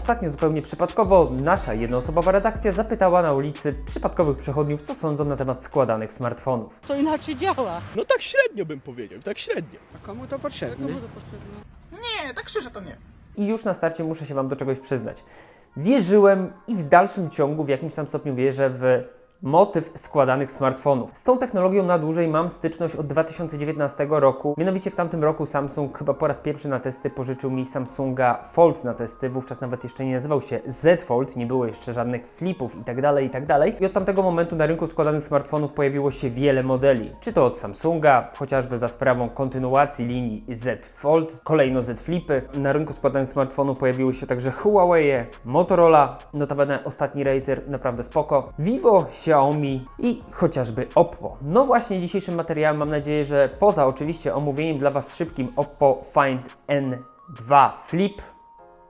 Ostatnio zupełnie przypadkowo nasza jednoosobowa redakcja zapytała na ulicy przypadkowych przechodniów, co sądzą na temat składanych smartfonów. To inaczej działa. No tak średnio bym powiedział, tak średnio. A komu to potrzebne? Nie, tak szczerze to nie. I już na starcie muszę się Wam do czegoś przyznać. Wierzyłem i w dalszym ciągu w jakimś tam stopniu wierzę w motyw składanych smartfonów. Z tą technologią na dłużej mam styczność od 2019 roku. Mianowicie w tamtym roku Samsung chyba po raz pierwszy na testy pożyczył mi Samsunga Fold na testy. Wówczas nawet jeszcze nie nazywał się Z Fold, nie było jeszcze żadnych flipów i tak dalej, i tak. I od tamtego momentu na rynku składanych smartfonów pojawiło się wiele modeli. Czy to od Samsunga, chociażby za sprawą kontynuacji linii Z Fold, kolejno Z Flipy. Na rynku składanych smartfonów pojawiły się także Huawei, Motorola, notabene ostatni Razer, naprawdę spoko, Vivo, Xiaomi i chociażby Oppo. No właśnie dzisiejszym materiałem mam nadzieję, że poza oczywiście omówieniem dla Was szybkim Oppo Find N2 Flip,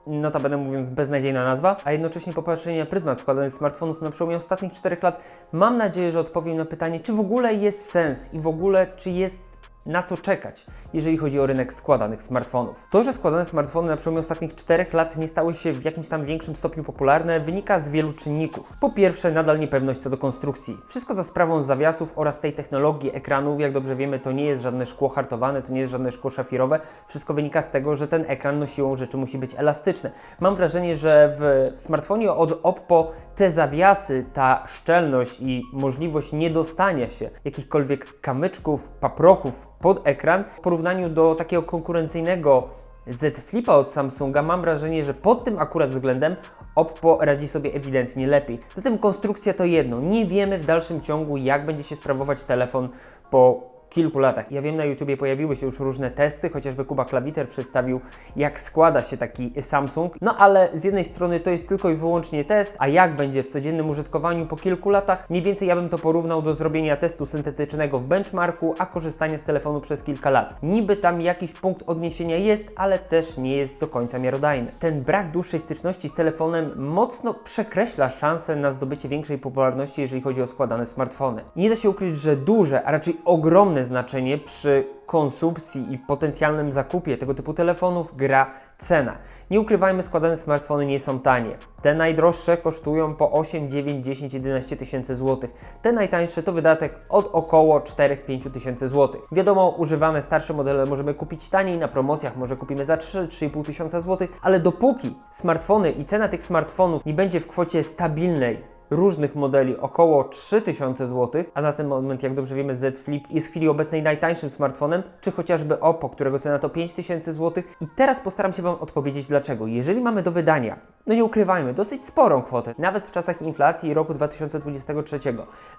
notabene mówiąc beznadziejna nazwa, a jednocześnie popatrzenie pryzmat składanych smartfonów na przełomie ostatnich 4 lat, mam nadzieję, że odpowiem na pytanie, czy w ogóle jest sens i w ogóle czy jest na co czekać, jeżeli chodzi o rynek składanych smartfonów. To, że składane smartfony na przełomie ostatnich 4 lat nie stały się w jakimś tam większym stopniu popularne, wynika z wielu czynników. Po pierwsze, nadal niepewność co do konstrukcji. Wszystko za sprawą zawiasów oraz tej technologii ekranów. Jak dobrze wiemy, to nie jest żadne szkło hartowane, to nie jest żadne szkło szafirowe. Wszystko wynika z tego, że ten ekran no siłą rzeczy musi być elastyczny. Mam wrażenie, że w smartfonie od Oppo te zawiasy, ta szczelność i możliwość niedostania się jakichkolwiek kamyczków, paprochów pod ekran w porównaniu do takiego konkurencyjnego Z Flipa od Samsunga mam wrażenie, że pod tym akurat względem Oppo radzi sobie ewidentnie lepiej. Zatem konstrukcja to jedno. Nie wiemy w dalszym ciągu, jak będzie się sprawować telefon po kilku latach. Ja wiem, na YouTubie pojawiły się już różne testy, chociażby Kuba Klawiter przedstawił, jak składa się taki Samsung. No ale z jednej strony to jest tylko i wyłącznie test, a jak będzie w codziennym użytkowaniu po kilku latach, mniej więcej ja bym to porównał do zrobienia testu syntetycznego w benchmarku, a korzystania z telefonu przez kilka lat. Niby tam jakiś punkt odniesienia jest, ale też nie jest do końca miarodajny. Ten brak dłuższej styczności z telefonem mocno przekreśla szanse na zdobycie większej popularności, jeżeli chodzi o składane smartfony. Nie da się ukryć, że duże, a raczej ogromne znaczenie przy konsumpcji i potencjalnym zakupie tego typu telefonów gra cena. Nie ukrywajmy, składane smartfony nie są tanie. Te najdroższe kosztują po 8, 9, 10, 11 tysięcy złotych. Te najtańsze to wydatek od około 4-5 tysięcy złotych. Wiadomo, używane starsze modele możemy kupić taniej, na promocjach może kupimy za 3-3,5 tysiąca złotych, ale dopóki smartfony i cena tych smartfonów nie będzie w kwocie stabilnej, różnych modeli około 3000 zł, a na ten moment, jak dobrze wiemy, Z Flip jest w chwili obecnej najtańszym smartfonem, czy chociażby Oppo, którego cena to 5000 zł. I teraz postaram się Wam odpowiedzieć dlaczego. Jeżeli mamy do wydania, no nie ukrywajmy, dosyć sporą kwotę, nawet w czasach inflacji roku 2023,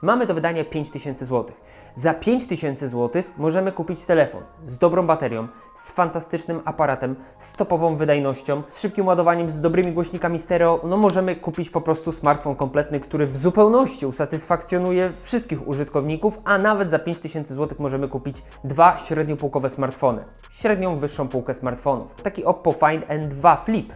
mamy do wydania 5000 zł. Za 5000 zł możemy kupić telefon z dobrą baterią, z fantastycznym aparatem, z topową wydajnością, z szybkim ładowaniem, z dobrymi głośnikami stereo. No możemy kupić po prostu smartfon kompletny, który w zupełności usatysfakcjonuje wszystkich użytkowników, a nawet za 5000 zł możemy kupić dwa średniopółkowe smartfony. Średnią wyższą półkę smartfonów. Taki Oppo Find N2 Flip.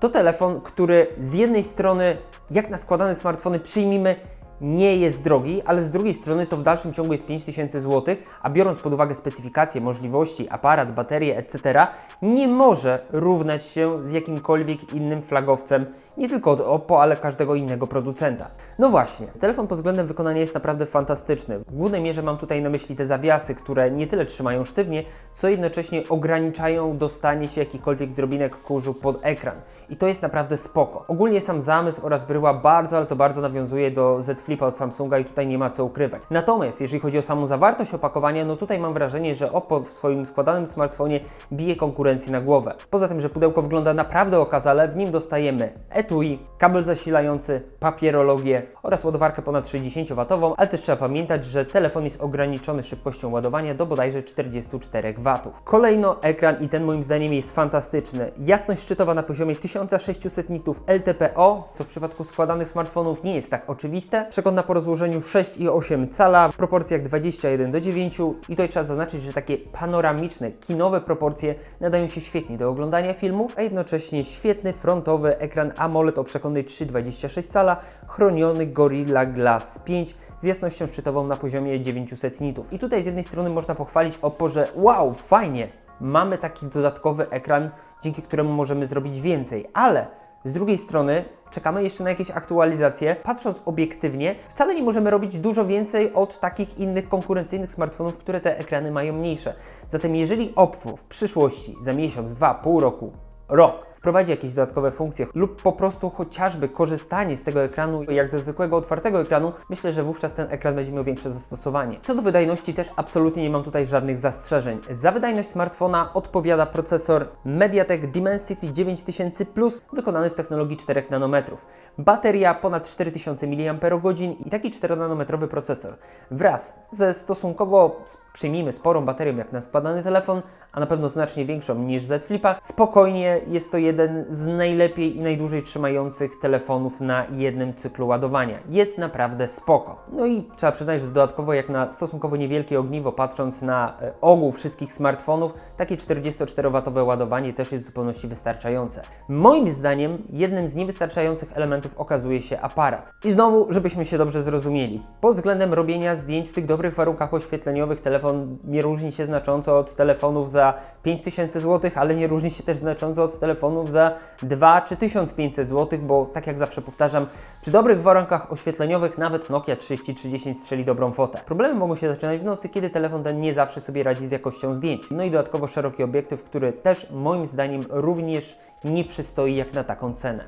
To telefon, który z jednej strony, jak na składane smartfony, przyjmijmy, nie jest drogi, ale z drugiej strony to w dalszym ciągu jest 5000 zł, a biorąc pod uwagę specyfikacje, możliwości, aparat, baterie, etc., nie może równać się z jakimkolwiek innym flagowcem, nie tylko od Oppo, ale każdego innego producenta. No właśnie, telefon pod względem wykonania jest naprawdę fantastyczny. W głównej mierze mam tutaj na myśli te zawiasy, które nie tyle trzymają sztywnie, co jednocześnie ograniczają dostanie się jakichkolwiek drobinek kurzu pod ekran. I to jest naprawdę spoko. Ogólnie sam zamysł oraz bryła bardzo, ale to bardzo nawiązuje do Z Flipa od Samsunga i tutaj nie ma co ukrywać. Natomiast jeżeli chodzi o samą zawartość opakowania, no tutaj mam wrażenie, że Oppo w swoim składanym smartfonie bije konkurencję na głowę. Poza tym, że pudełko wygląda naprawdę okazale, w nim dostajemy etui, kabel zasilający, papierologię oraz ładowarkę ponad 60W, ale też trzeba pamiętać, że telefon jest ograniczony szybkością ładowania do bodajże 44 W. Kolejno ekran i ten moim zdaniem jest fantastyczny. Jasność szczytowa na poziomie 1600 nitów LTPO, co w przypadku składanych smartfonów nie jest tak oczywiste. Przekątna po rozłożeniu 6,8 cala, w proporcjach 21 do 9 i tutaj trzeba zaznaczyć, że takie panoramiczne, kinowe proporcje nadają się świetnie do oglądania filmów, a jednocześnie świetny frontowy ekran AMOLED o przekątnej 3,26 cala, chroniony Gorilla Glass 5 z jasnością szczytową na poziomie 900 nitów. I tutaj z jednej strony można pochwalić Oppo, że wow, fajnie, mamy taki dodatkowy ekran, dzięki któremu możemy zrobić więcej, ale Z drugiej strony czekamy jeszcze na jakieś aktualizacje. Patrząc obiektywnie, wcale nie możemy robić dużo więcej od takich innych konkurencyjnych smartfonów, które te ekrany mają mniejsze. Zatem jeżeli Oppo w przyszłości, za miesiąc, dwa, pół roku, rok, wprowadzi jakieś dodatkowe funkcje lub po prostu chociażby korzystanie z tego ekranu jak ze zwykłego otwartego ekranu, myślę, że wówczas ten ekran będzie miał większe zastosowanie. Co do wydajności też absolutnie nie mam tutaj żadnych zastrzeżeń. Za wydajność smartfona odpowiada procesor MediaTek Dimensity 9000 Plus wykonany w technologii 4 nanometrów. Bateria ponad 4000 mAh i taki 4-nanometrowy procesor. Wraz ze stosunkowo, przyjmijmy, sporą baterią jak na składany telefon, a na pewno znacznie większą niż Z Flipach, spokojnie jest to jeden z najlepiej i najdłużej trzymających telefonów na jednym cyklu ładowania. Jest naprawdę spoko. No i trzeba przyznać, że dodatkowo jak na stosunkowo niewielkie ogniwo, patrząc na e, ogół wszystkich smartfonów, takie 44W ładowanie też jest w zupełności wystarczające. Moim zdaniem jednym z niewystarczających elementów okazuje się aparat. I znowu, żebyśmy się dobrze zrozumieli. Pod względem robienia zdjęć w tych dobrych warunkach oświetleniowych telefon nie różni się znacząco od telefonów za 5000 zł, ale nie różni się też znacząco od telefonów za 2 czy 1500 zł, bo tak jak zawsze powtarzam, przy dobrych warunkach oświetleniowych nawet Nokia 3310 strzeli dobrą fotę. Problemy mogą się zaczynać w nocy, kiedy telefon ten nie zawsze sobie radzi z jakością zdjęć. No i dodatkowo szeroki obiektyw, który też moim zdaniem również nie przystoi jak na taką cenę.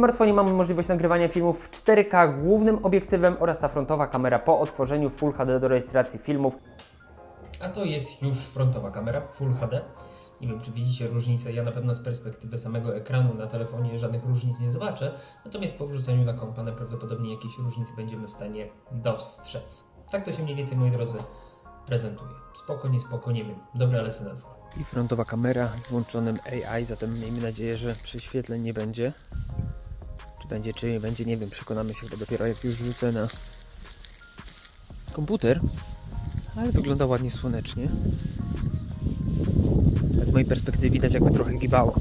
Smartfonie mamy możliwość nagrywania filmów w 4K głównym obiektywem oraz ta frontowa kamera po otworzeniu Full HD do rejestracji filmów. A to jest już frontowa kamera Full HD. Nie wiem, czy widzicie różnicę. Ja na pewno z perspektywy samego ekranu na telefonie żadnych różnic nie zobaczę. Natomiast po wrzuceniu na kompa najprawdopodobniej jakieś różnice będziemy w stanie dostrzec. Tak to się mniej więcej, moi drodzy, prezentuje. Spoko, nie spoko, nie wiem. Dobra, lecę na dwór. I frontowa kamera z włączonym AI, zatem miejmy nadzieję, że prześwietleń nie będzie. Będzie, czy będzie, nie wiem, przekonamy się dopiero jak już wrzucę na komputer. Ale wygląda ładnie słonecznie. Z mojej perspektywy widać jakby trochę gibało.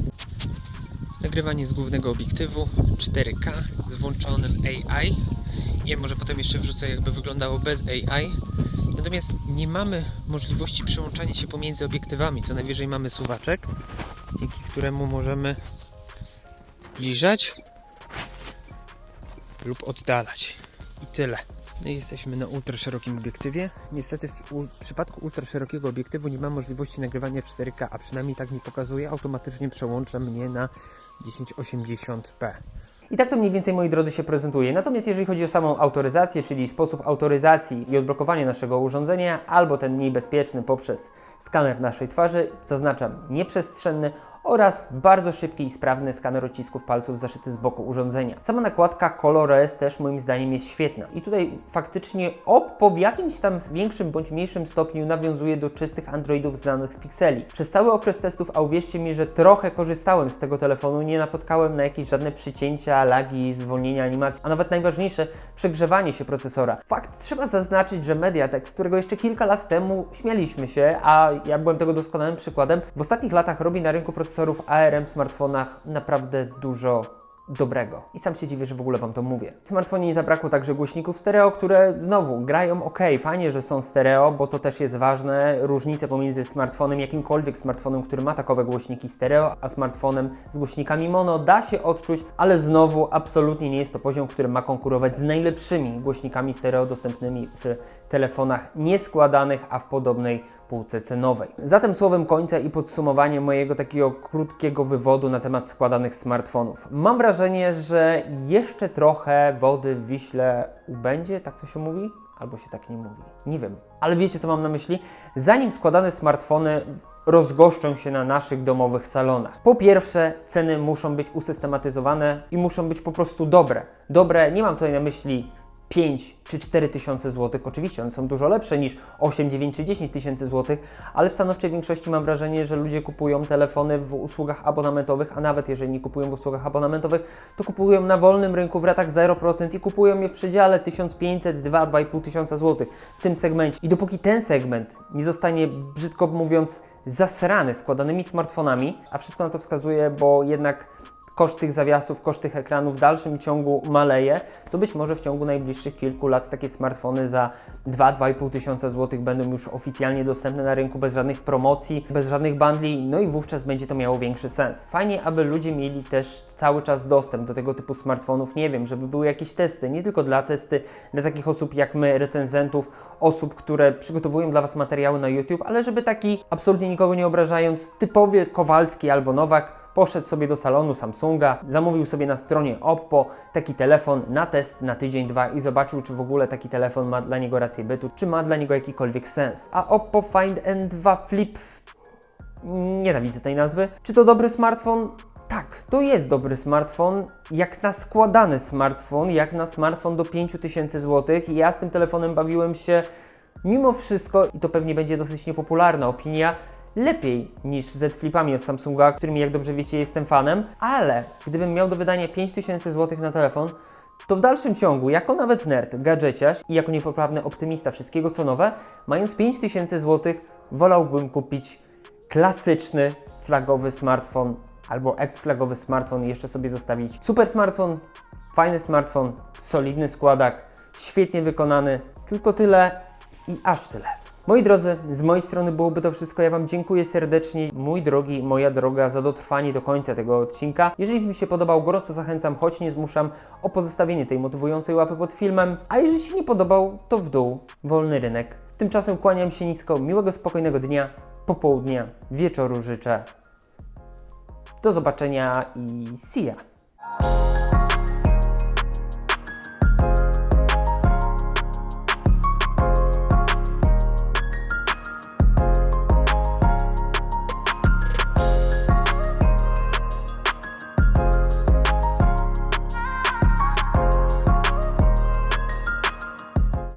Nagrywanie z głównego obiektywu 4K z włączonym AI. Nie wiem, może potem jeszcze wrzucę jakby wyglądało bez AI. Natomiast nie mamy możliwości przełączania się pomiędzy obiektywami. Co najwyżej mamy suwaczek, dzięki któremu możemy zbliżać lub oddalać. I tyle. No i jesteśmy na ultra szerokim obiektywie. Niestety w u- przypadku ultra szerokiego obiektywu nie ma możliwości nagrywania 4K, a przynajmniej tak mi pokazuje. Automatycznie przełącza mnie na 1080p. I tak to mniej więcej, moi drodzy, się prezentuje. Natomiast jeżeli chodzi o samą autoryzację, czyli sposób autoryzacji i odblokowania naszego urządzenia, albo ten mniej bezpieczny poprzez skaner naszej twarzy, zaznaczam nieprzestrzenny oraz bardzo szybki i sprawny skaner odcisków palców zaszyty z boku urządzenia. Sama nakładka ColorOS też moim zdaniem jest świetna. I tutaj faktycznie Oppo w jakimś tam większym bądź mniejszym stopniu nawiązuje do czystych Androidów znanych z Pixeli. Przez cały okres testów, a uwierzcie mi, że trochę korzystałem z tego telefonu, nie napotkałem na jakieś żadne przycięcia, lagi, zwolnienia animacji, a nawet najważniejsze, przegrzewanie się procesora. Fakt, trzeba zaznaczyć, że MediaTek, z którego jeszcze kilka lat temu śmialiśmy się, a ja byłem tego doskonałym przykładem, w ostatnich latach robi na rynku procesorów ARM w smartfonach naprawdę dużo dobrego. I sam się dziwię, że w ogóle Wam to mówię. W smartfonie nie zabrakło także głośników stereo, które znowu grają ok, fajnie, że są stereo, bo to też jest ważne. Różnice pomiędzy smartfonem, jakimkolwiek smartfonem, który ma takowe głośniki stereo, a smartfonem z głośnikami mono da się odczuć, ale znowu absolutnie nie jest to poziom, który ma konkurować z najlepszymi głośnikami stereo dostępnymi w telefonach nieskładanych, a w podobnej półce cenowej. Zatem słowem końca i podsumowanie mojego takiego krótkiego wywodu na temat składanych smartfonów. Mam wrażenie, że jeszcze trochę wody w Wiśle ubędzie, tak to się mówi? Albo się tak nie mówi. Nie wiem. Ale wiecie, co mam na myśli? Zanim składane smartfony rozgoszczą się na naszych domowych salonach. Po pierwsze, ceny muszą być usystematyzowane i muszą być po prostu dobre. Dobre, nie mam tutaj na myśli 5 czy 4 tysiące złotych. Oczywiście one są dużo lepsze niż 8, 9 czy 10 tysięcy złotych, ale w stanowczej większości mam wrażenie, że ludzie kupują telefony w usługach abonamentowych, a nawet jeżeli nie kupują w usługach abonamentowych, to kupują na wolnym rynku w ratach 0% i kupują je w przedziale 1500, 2, 2,5 tysiąca złotych w tym segmencie. I dopóki ten segment nie zostanie, brzydko mówiąc, zasrany składanymi smartfonami, a wszystko na to wskazuje, bo jednak koszt tych zawiasów, koszt tych ekranów w dalszym ciągu maleje, to być może w ciągu najbliższych kilku lat takie smartfony za 2-2,5 tysiąca złotych będą już oficjalnie dostępne na rynku bez żadnych promocji, bez żadnych bundli, no i wówczas będzie to miało większy sens. Fajnie, aby ludzie mieli też cały czas dostęp do tego typu smartfonów, nie wiem, żeby były jakieś testy, nie tylko dla testy dla takich osób jak my, recenzentów, osób, które przygotowują dla Was materiały na YouTube, ale żeby taki, absolutnie nikogo nie obrażając, typowy Kowalski albo Nowak poszedł sobie do salonu Samsunga, zamówił sobie na stronie Oppo taki telefon na test na tydzień, dwa i zobaczył, czy w ogóle taki telefon ma dla niego rację bytu, czy ma dla niego jakikolwiek sens. A Oppo Find N2 Flip nienawidzę tej nazwy. Czy to dobry smartfon? Tak, to jest dobry smartfon, jak na składany smartfon, jak na smartfon do 5000 zł. Ja z tym telefonem bawiłem się mimo wszystko, i to pewnie będzie dosyć niepopularna opinia, lepiej niż z Flipami od Samsunga, którymi jak dobrze wiecie jestem fanem, ale gdybym miał do wydania 5000 zł na telefon, to w dalszym ciągu, jako nawet nerd, gadżeciarz i jako niepoprawny optymista wszystkiego co nowe, mając 5000 zł, wolałbym kupić klasyczny, flagowy smartfon albo ex-flagowy smartfon i jeszcze sobie zostawić super smartfon, fajny smartfon, solidny składak, świetnie wykonany, tylko tyle i aż tyle. Moi drodzy, z mojej strony byłoby to wszystko. Ja Wam dziękuję serdecznie, mój drogi, moja droga, za dotrwanie do końca tego odcinka. Jeżeli mi się podobał, gorąco zachęcam, choć nie zmuszam o pozostawienie tej motywującej łapy pod filmem. A jeżeli się nie podobał, to w dół, wolny rynek. Tymczasem kłaniam się nisko, miłego, spokojnego dnia, popołudnia, wieczoru życzę. Do zobaczenia i see ya!